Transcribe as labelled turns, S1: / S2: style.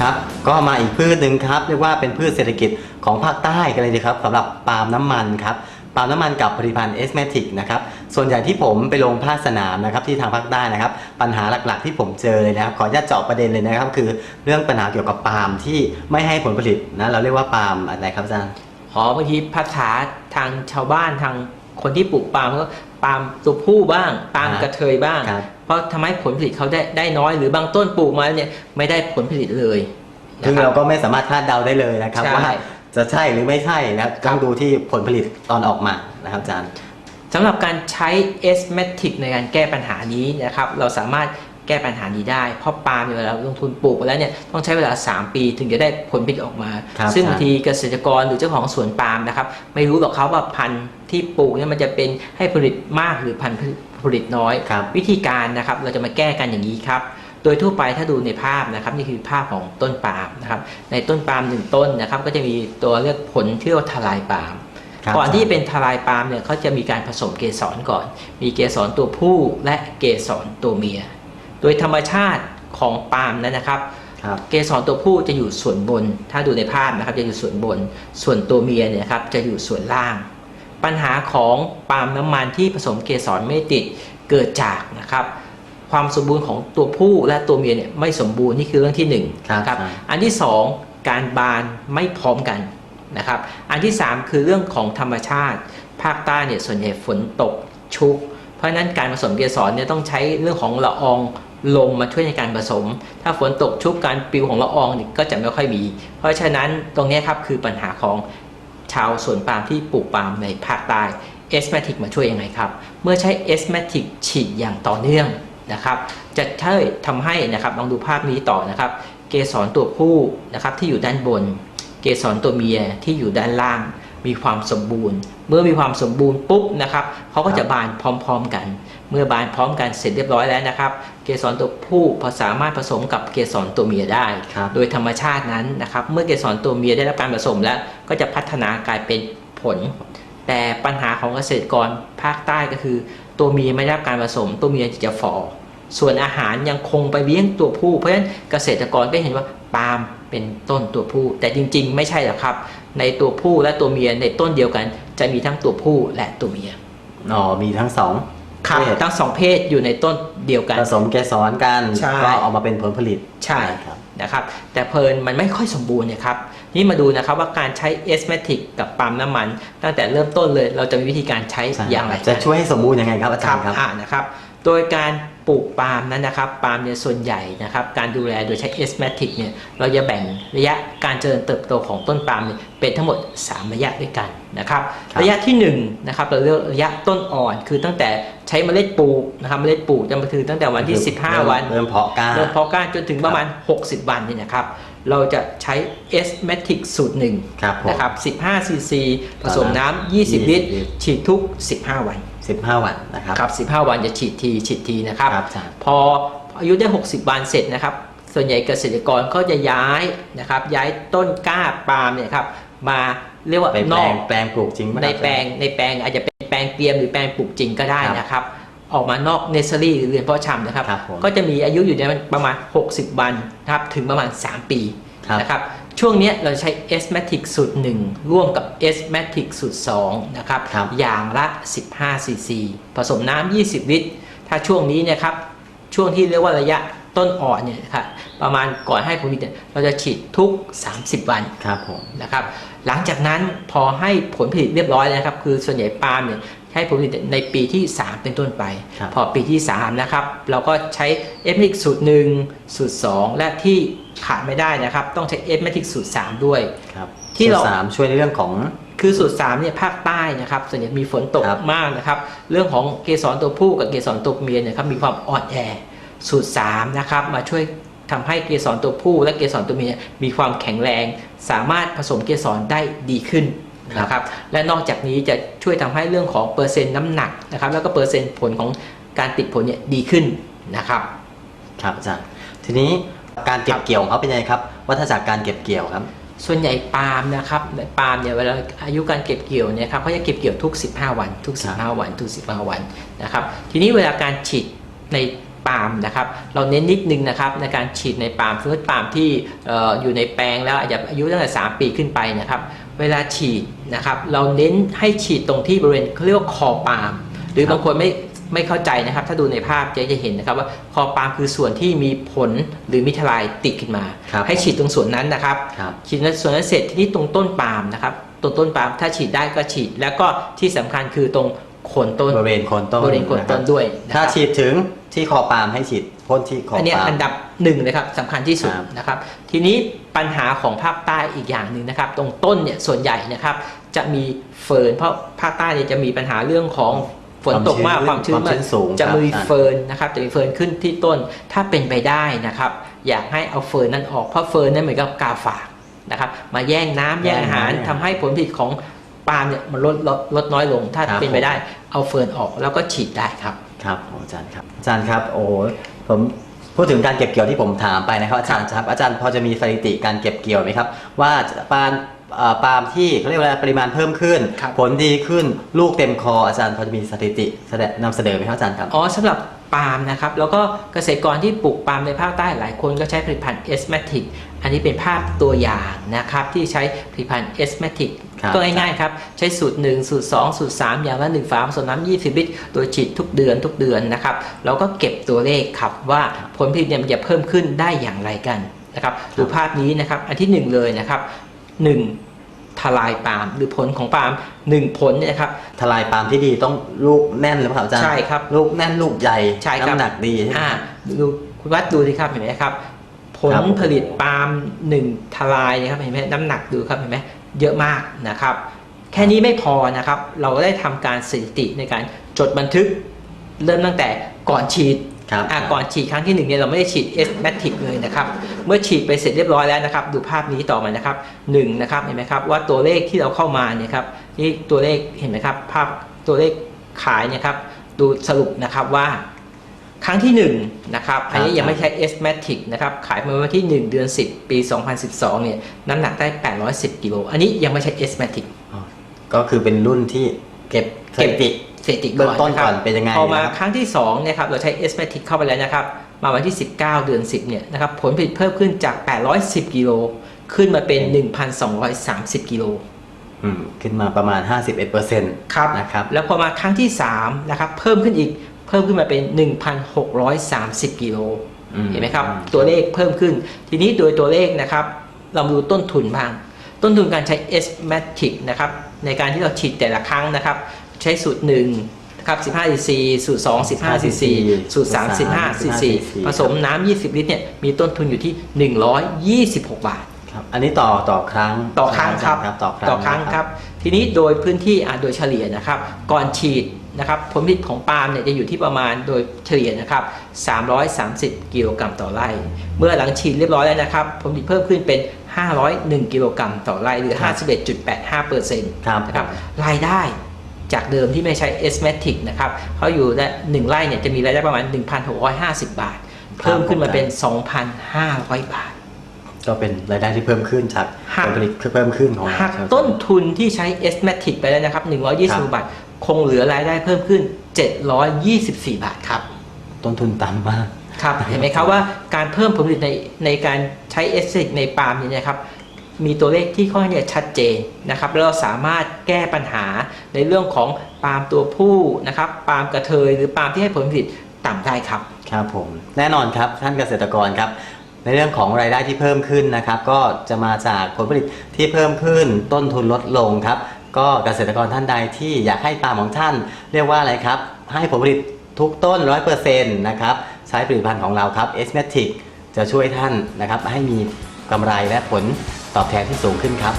S1: ครับก็มาอีกพืชหนึ่งครับเรียกว่าเป็นพืชเศรษฐกิจของภาคใต้กันเลยดีครับสำหรับปาล์มน้ำมันครับปาล์มน้ำมันกับผลิตภัณฑ์เอสเมติกนะครับส่วนใหญ่ที่ผมไปลงภาคสนามนะครับที่ทางภาคใต้นะครับปัญหาหลักๆที่ผมเจอเลยนะครับขออนุญาตเจาะประเด็นเลยนะครับ คือเรื่องปัญหาเกี่ยวกับปาล์มที่ไม่ให้ผลผลิตนะเราเรียกว่าปาล์มอะไรครับอาจารย์
S2: อ๋อบางทีภาษาทางชาวบ้านทางคนที่ปลูกปาล์มก็ ปาล์มตัวผู้บ้างปาล์ม
S1: ครับ
S2: กระเทยบ้าง
S1: ครับ
S2: เพราะทำให้ผลผลิตเขาได้ได้น้อยหรือบางต้นปลูกมาแล้วเนี่ยไม่ได้ผลผลิตเลยนะ
S1: ซึ่ง
S2: ค
S1: เรา
S2: บ
S1: ก็ไม่สามารถคาดเดาได้เลยนะครับ
S2: ใช่
S1: ว่าจะใช่หรือไม่ใช่นะครับ ต้องดูที่ผลผลิตตอนออกมานะครับอาจารย์
S2: สำหรับการใช้ s m a t i c ในการแก้ปัญหานี้นะครับ เราสามารถ แก้ปัญหานี้ได้ เพราะปาล์มเนี่ยเวลาลงทุนปลูกไปแล้วเนี่ยต้องใช้เวลา 3 ปีถึงจะได้ผลผลิตออกมา
S1: ครับ
S2: ซึ่ง
S1: ครับ
S2: บางทีเกษตรกรหรือเจ้าของสวนปาล์มนะครับไม่รู้หรอกครับว่าพันธุ์ที่ปลูกเนี่ยมันจะเป็นให้ผลิตมากหรือพันธุ์ผลิตน้อย
S1: ครับ
S2: วิธีการนะครับเราจะมาแก้กันอย่างนี้ครับ โดยทั่วไปถ้าดูในภาพนะครับนี่คือภาพของต้นปาล์มนะครับในต้นปาล์มหนึ่งต้นนะครับก็จะมีตัวเรียกผลที่เรียกว่าทลายปาล์ม
S1: ครับ
S2: ก่อนที่จะเป็นทลายปาล์มเนี่ยเขาจะมีการผสมเกสรก่อน มีเกสรตัวผู้และเกสรตัวเมีย โดยธรรมชาติของปาล์มนั้นนะครับ
S1: ครับ
S2: เกสรตัวผู้จะอยู่ส่วนบน ถ้าดูในภาพนะครับจะอยู่ส่วนบน ส่วนตัวเมียเนี่ยครับจะอยู่ส่วนล่าง ปัญหาของปาล์มน้ำมันที่ผสมเกสรไม่ติดเกิดจากนะครับความสมบูรณ์ของตัวผู้และตัวเมียเนี่ยไม่สมบูรณ์นี่คือเรื่องที่หนึ่ง
S1: ครับ
S2: นะครับ
S1: ครับ
S2: อันที่สองการบานไม่พร้อมกันนะครับอันที่สามคือเรื่องของธรรมชาติ ภาคใต้เนี่ยส่วนใหญ่ฝนตกชุก เพราะฉะนั้นการผสมเกสรเนี่ยต้องใช้เรื่องของละออง ลมมาช่วยในการผสม ถ้าฝนตกชุกการปลิวของละอองก็จะไม่ค่อยมี เพราะฉะนั้นตรงนี้ครับคือปัญหาของชาวสวนปาล์มที่ปลูกปาล์มในภาคใต้เอส a t ติกมาช่วยยังไงครับ เมื่อใช้เอส a t ติกฉีดอย่างต่อเนื่องนะครับ จะช่วยทำให้นะครับลองดูภาพนี้ต่อนะครับ เกสรตัวผู้นะครับที่อยู่ด้านบน เกสรตัวเมียที่อยู่ด้านล่าง มีความสมบูรณ์ เมื่อมีความสมบูรณ์ปุ๊บนะครับเขาก็จะบานพร้อม ๆกัน เมื่อบานพร้อมกันเสร็จเรียบร้อยแล้วนะครับ เกสรตัวผู้พอสามารถผสมกับเกสรตัวเมียได้
S1: ครับ
S2: โดยธรรมชาตินั้นนะครับ เมื่อเกสรตัวเมียได้รับการผสมแล้ว ก็จะพัฒนากลายเป็นผล แต่ปัญหาของเกษตรกรภาคใต้ก็คือ ตัวเมียไม่ได้รับการผสม ตัวเมียจะฝ่อส่วนอาหารยังคงไปเลี้ยงตัวผู้ เพราะฉะนั้นเกษตรกรก็เห็นว่าปาล์ม เป็นต้นตัวผู้ แต่จริง ๆ ไม่ใช่หรอกครับ ในตัวผู้และตัวเมียในต้นเดียวกัน จะมีทั้งตัวผู้และตัวเมีย
S1: อ๋อมีทั้งสอง
S2: ครับ
S1: เพศ
S2: ทั้งสองเพศอยู่ในต้นเดียวกัน
S1: ผสมเกสรกัน
S2: ใช่
S1: ก็ออกมาเป็นผลผลิต
S2: ใช่
S1: ครับ
S2: นะครับ แต่เพลินมันไม่ค่อยสมบูรณ์เนะครับนี่มาดูนะครับว่าการใช้เอสเมติกกับปั๊มน้ำมัน ตั้งแต่เริ่มต้นเลยเราจะมีวิธีการใช้
S1: ใช่
S2: อย่างไร
S1: จะช่วยให้สมบูรณ์ยังไงครับอา
S2: ค
S1: จา
S2: รั
S1: ร
S2: บ
S1: ย์ครับ
S2: อ่านะครับ โดยการ ปลูกปาล์มนั้นนะครับปาล์มเนี่ยส่วนใหญ่นะครับการดูแลโดยใช้เอสเมติกเนี่ยเราจะแบ่งระยะการเจริญเติบโตของต้นปาล์มเนี่ยเป็นทั้งหมด 3 ระยะด้วยกันนะครับ
S1: ครับ
S2: ระยะที่1นะครับเราเรียกระยะต้นอ่อนคือตั้งแต่ใช้เมล็ดปลูกนะครับเมล็ดปลูกจะมาคือตั้งแต่วันที่ 15 วัน
S1: เริ่มเพาะกล้า
S2: เริ่มเพาะก้านจนถึงประมาณ 60 วันเนี่ยนะครับเราจะใช้ S m a t i c สูตรหนึ่ง
S1: ครับผม
S2: นะครับ 15ซีซีผสม
S1: ต่อน้ำ
S2: น้ำ20ลิตร
S1: 20 ลิตร
S2: ฉีดทุก 15 วัน
S1: 15 วันนะครับ
S2: ครับ 15 วันจะฉีดทีฉีดทีนะครับ
S1: ครับอาจารย์
S2: พออายุได้ 60 วันเสร็จนะครับ ส่วนใหญ่เกษตรกรก็จะย้ายนะครับ ย้ายต้นกล้าปาล์มเนี่ยครับมาเรียกว่า
S1: ไปแป
S2: น
S1: ล
S2: อก
S1: งแปลงปลูกจริงไหม
S2: ในแปลงในแปลงอาจจะเป็นแปลงเตรียมหรือแปลงปลูกจริงก็ได้
S1: ครับ
S2: นะครับ ออกมานอกเนสเซอรี่หรือเรือนเพาะชำนะครับ
S1: ครับผม
S2: ก็จะมีอายุอยู่ในประมาณ 60 วันนะครับถึงประมาณ 3 ปี
S1: ครับ
S2: นะครับ ช่วงเนี้ยเราใช้ S m a t i c สูตร 1 ร่วมกับ S m a t i c สูตร 2 นะครับ
S1: ครับ
S2: อย่างละ 15 ซีซี ผสมน้ำ 20 ลิตร ถ้าช่วงนี้เนะครับ ช่วงที่เรียกว่าระยะต้นอ่อนเนี่ยนะครับประมาณก่อนให้ผลผลิตเนี่ยเราจะฉีดทุก 30 วัน
S1: ครับผม
S2: นะครับ หลังจากนั้นพอให้ผลผลิตเรียบร้อยแล้วนะครับ คือส่วนใหญ่ปาล์มเนี่ย ให้ผลผลิตในปีที่ 3 เป็นต้นไป
S1: ครับ
S2: พอปีที่3นะครับเราก็ใช้เอฟเมติกสูตร1สูตร 2 และที่ขาดไม่ได้นะครับ ต้องใช้เอฟเมติกสูตร 3 ด้วย
S1: ครับ
S2: ที่เรา
S1: ส่วนสามช่วยในเรื่องของ
S2: คือสูตร3เนี่ยภาคใต้นะครับส่วนใหญ่มีฝนตก
S1: ครับ
S2: มากนะครับ เรื่องของเกสรตัวผู้กับเกสรตัวเมียเนี่ยครับมีความอ่อนแอ สูตร3นะครับมาช่วยทำให้เกสรตัวผู้และเกสรตัวเมียมีความแข็งแรง สามารถผสมเกสรได้ดีขึ้น นะครับและนอกจากนี้จะช่วยทำให้เรื่องของเปอร์เซ็นต์น้ำหนักนะครับแล้วก็เปอร์เซ็นต์ผลของการติดผลเนี่ยดีขึ้นนะครับ
S1: ครับอาจารย์ทีนี้การเก็บเกี่ยวของเขาเป็นยังไงครับ วัฏจักรการเก็บเกี่ยวครับ
S2: ส่วนใหญ่ปาล์มนะครับปาล์มเนี่ยเวลาอายุการเก็บเกี่ยวเนี่ยครับเขาจะเก็บเกี่ยวทุก 15 วัน ทุก
S1: ครับ
S2: 15 วันทุก 15 วันนะครับทีนี้เวลาการฉีดใน ปาล์มนะครับเราเน้นนิดนึงนะครับในการฉีดในปาล์มสมมติปาล์มที่เอ่ออยู่ในแปลงแล้วอาจจะอายุตั้งแต่ 3 ปีขึ้นไปนะครับเวลาฉีดนะครับเราเน้นให้ฉีดตรงที่บริเวณเขาเรียกว่าคอปาล์มหรือบางคนไม่ไม่เข้าใจนะครับ ถ้าดูในภาพจะจะเห็นนะครับว่าคอปาล์มคือส่วนที่มีผลหรือมีทลายติดขึ้นมา
S1: ครับ
S2: ให้ฉีดตรงส่วนนั้นนะครับ
S1: ครับ
S2: ฉีดส่วนนั้นเสร็จที่นี่ตรงต้นปาล์มนะครับตรงต้นปาล์มถ้าฉีดได้ก็ฉีด แล้วก็ที่สำคัญคือตรง โคนต้น
S1: บริเวณโคนต้น
S2: บริเวณโคนต้นด้วยนะค
S1: ถ้า
S2: รับ
S1: ฉีดถึงที่คอปาล์มให้ฉีดพ่นที่คอ
S2: อันเนี้ย
S1: ปาล์
S2: อั
S1: ม
S2: นดับหนึ่งเลยครับสำคัญที่สุด
S1: ครับ
S2: นะครับ ทีนี้ปัญหาของภาคใต้อีกอย่างหนึ่งนะครับ ตรงต้นเนี่ยส่วนใหญ่นะครับ จะมีเฟิร์นเพราะภาคใต้เนี่ยจะมีปัญหาเรื่องของฝนตกมากความชื้น
S1: ความชื้นสูง
S2: จะ
S1: ครับ
S2: มี
S1: อ่า
S2: เฟิร์นนะครับจะมีเฟิร์นขึ้นที่ต้นถ้าเป็นไปได้นะครับ อยากให้เอาเฟิร์นนั้นออกเพราะเฟิร์นนั้นเหมือนกับกาฝากนะครับมาแย่งน้ำแย่งอาหารทำให้ผลผลิตของ ปาล์มเนี่ยมันลดลดลดน้อยลง ถ้าเป็นไปได้เอาเฟิร์นออกแล้วก็ฉีดได้ครับ
S1: ครับโอ้อาจารย์ครับอาจารย์ครับโอ้ผมพูดถึงการเก็บเกี่ยวที่ผมถามไปนะครับอาจารย์ครับอาจารย์พอจะมีสถิติการเก็บเกี่ยวไหมครับว่าปาล์มเอ่อปาล์มที่เขาเรียกว่าอะไรปริมาณเพิ่มขึ้น
S2: ครับ
S1: ผลดีขึ้นลูกเต็มคออาจารย์พอจะมีสถิติแสดงนำเสนอไหมครับอาจารย์ครับ
S2: อ๋อสำหรับปาล์มนะครับ แล้วก็เกษตรกรที่ปลูกปาล์มในภาคใต้หลายคนก็ใช้ผลิตภัณฑ์ s m a t i c อันนี้เป็นภาพตัวอย่างนะครับ ที่ใช้ผลิตภัณฑ์ s m a t i c
S1: ครับ
S2: ก็ง่ายๆครับ ใช้สูตร 1 สูตร 2 สูตร 3 อย่างละ1ฝาผสมน้ำ20 ลิตร โดยฉีดทุกเดือนทุกเดือนนะครับแล้วก็เก็บตัวเลขครับว่าผลผลิตเนี่ยมันจะเพิ่มขึ้นได้อย่างไรกันนะครับดูภาพนี้นะครับอันที่หนึ่งเลยนะครับหนึ่งทลายปาล์มหรือผลของปาล์มหนึ่งผลเนี่ยนะครับ
S1: ทลายปาล์มที่ดีต้องลูกแน่นหรือเปล่าอาจารย์
S2: ใช่ครับ
S1: ลูกแน่นลูกใหญ่
S2: ใช่ครับ
S1: น้ำหนักดีใช่ไหม
S2: อ่า
S1: ครับ
S2: ดูคุณวัดดูสิครับเห็นไหมครับผล
S1: ครับผม
S2: ผลิตปาล์มหนึ่งทลายนะครับเห็นไหมน้ำหนักดูครับเห็นไหม เยอะมากนะครับ แค่นี้ไม่พอนะครับ เราได้ทำการสถิติในการจดบันทึก เริ่มตั้งแต่ก่อนฉีด
S1: ครับ
S2: อะก่อนฉีดครั้งที่หนึ่งเนี่ยเราไม่ได้ฉีดเอสแมทิกเลยนะครับ เมื่อฉีดไปเสร็จเรียบร้อยแล้วนะครับ ดูภาพนี้ต่อมานะครับหนึ่งนะครับเห็นไหมครับว่าตัวเลขที่เราเข้ามาเนี่ยครับนี่ตัวเลขเห็นไหมครับภาพตัวเลขขายเนี่ยครับดูสรุปนะครับว่า ครั้งที่1นะครับอันนี้
S1: ครับ
S2: ยังไม่ใช่ S Matic นะครับขายมาวันที่ 1 เดือน 10 ปี 2012เนี่ยน้ำหนักได้ 810กิโลอันนี้ยังไม่ใช่ S Matic
S1: อ๋อก็คือเป็นรุ่นที่เก็บสถิติ
S2: สถิติ
S1: เบื้องต้นะ
S2: ครับ
S1: ก่อนเป็นยังไง
S2: พอมา
S1: นะครับ
S2: ครั้งที่2เนี่ยครับเราใช้ S Matic เข้าไปแล้วนะครับมาวันที่ 19 เดือน 10เนี่ยนะครับผลผลิตเพิ่มขึ้นจาก 810กิโลขึ้นมาเป็น 1,230กิโล
S1: อืมขึ้นมาประมาณ 51%
S2: ครับ
S1: นะครับ
S2: แล้วพอมาครั้งที่3นะครับเพิ่มขึ้นอีก เพิ่มขึ้นมาเป็น 1,630 กิโล
S1: อืม
S2: เห็นไหมครับ
S1: อืม
S2: ตัวเลขเพิ่มขึ้น ทีนี้โดยตัวเลขนะครับ เรามาดูต้นทุนบ้าง ต้นทุนการใช้ S Matic นะครับ ในการที่เราฉีดแต่ละครั้งนะครับ ใช้สูตร1นะครับ15 cc สูตร2 15 cc สูตร3 15 cc ผสมน้ำ 20 ลิตรเนี่ย มีต้นทุนอยู่ที่ 126 บาท
S1: ครับ อันนี้ต่อต่อครั้ง
S2: ต่อครั้งครับ
S1: ต่อครั้ง
S2: ต่อครั้ง
S1: นะครับ
S2: ทีนี้โดยพื้นที่อะโดยเฉลี่ยนะครับ ก่อนฉีด นะครับผลผลิตของปาล์มเนี่ยจะอยู่ที่ประมาณโดยเฉลี่ยนะครับ 330 กิโลกรัมต่อไร่ เมื่อหลังฉีดเรียบร้อยแล้วนะครับผลผลิตเพิ่มขึ้นเป็น 501 กิโลกรัมต่อไร่หรือ 51.85เปอร์เซ็นต์
S1: ครับ
S2: นะครับรายได้จากเดิมที่ไม่ใช้ S Matic นะครับเขาอยู่ในหนึ่งไร่เนี่ยจะมีรายได้ประมาณ 1,650 บาท เพิ่มขึ้นมาเป็น 2,500 บาท
S1: ก็เป็นรายได้ที่เพิ่มขึ้นจาก
S2: หาก
S1: ผลผลิตที่เพิ่มขึ้นของ
S2: หัก
S1: ชาว
S2: ต้นทุนที่ใช้ S Matic ไปแล้วนะครับ 120 บาท คงเหลือรายได้เพิ่มขึ้น 724 บาทครับ
S1: ต้นทุนต่ำมาก
S2: ครับ เห็นไหมครับว่าการเพิ่มผลผลิตในในการใช้ S Matic ในปาล์มเนี่ยนะครับ มีตัวเลขที่ค่อนข้างจะชัดเจนนะครับ แล้วเราสามารถแก้ปัญหาในเรื่องของปาล์มตัวผู้นะครับ ปาล์มกระเทยหรือปาล์มที่ให้ผลผลิตต่ำได้ครับ
S1: ครับผม แน่นอนครับท่านเกษตรกรครับในเรื่องของรายได้ที่เพิ่มขึ้นนะครับ ก็จะมาจากผลผลิตที่เพิ่มขึ้นต้นทุนลดลงครับ ก็เกษตรกรท่านใดที่อยากให้ปาล์มของท่าน เรียกว่าอะไรครับ ให้ผลผลิตทุกต้น 100%นะครับใช้ผลิตภัณฑ์ของเราครับ s m a t i c จะช่วยท่านนะครับให้มีกำไรและผลตอบแทนที่สูงขึ้นครับ